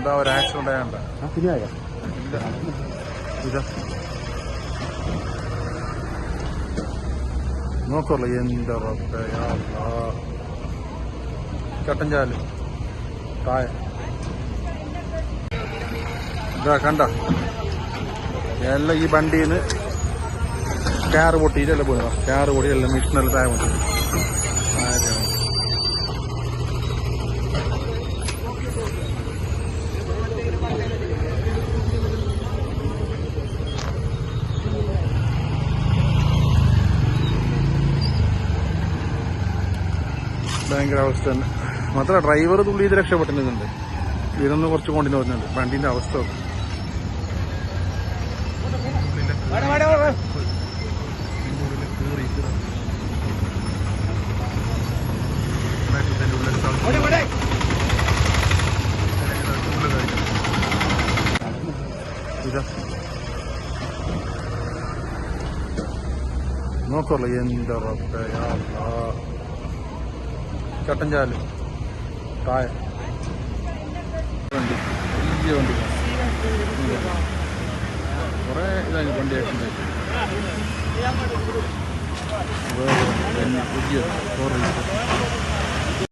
എന്താ ഒരു ആക്സിഡന്റ് ആയണ്ട ഇതാ. അല്ലാ. കട്ടഞ്ചാൽ തായ ഇതാ കണ്ട? എല്ലാം ഈ വണ്ടിയിൽ നിന്ന് കാറ് പൊട്ടിയിട്ടല്ല പോയി. കാറ് പൊട്ടി എല്ലാം മിഷനെല്ലാം താഴെ പൊട്ടി ഭയങ്കര അവസ്ഥ തന്നെ. മാത്രമല്ല ഡ്രൈവർ തുള്ളി ഇത് രക്ഷപ്പെട്ടിട്ടുണ്ട് ഇതൊന്ന് കുറച്ച് കൊണ്ടിന് വരുന്നുണ്ട് വണ്ടിന്റെ അവസ്ഥ നോക്കല്ലേ ഇതാ. അല്ലാ. കട്ടഞ്ചാൽ തായ വണ്ടി വലിയ വണ്ടി കുറെ ഇതായി വണ്ടി ആക്സിഡന്റ് ആയിട്ട് പുതിയ ഫോർ വീലർ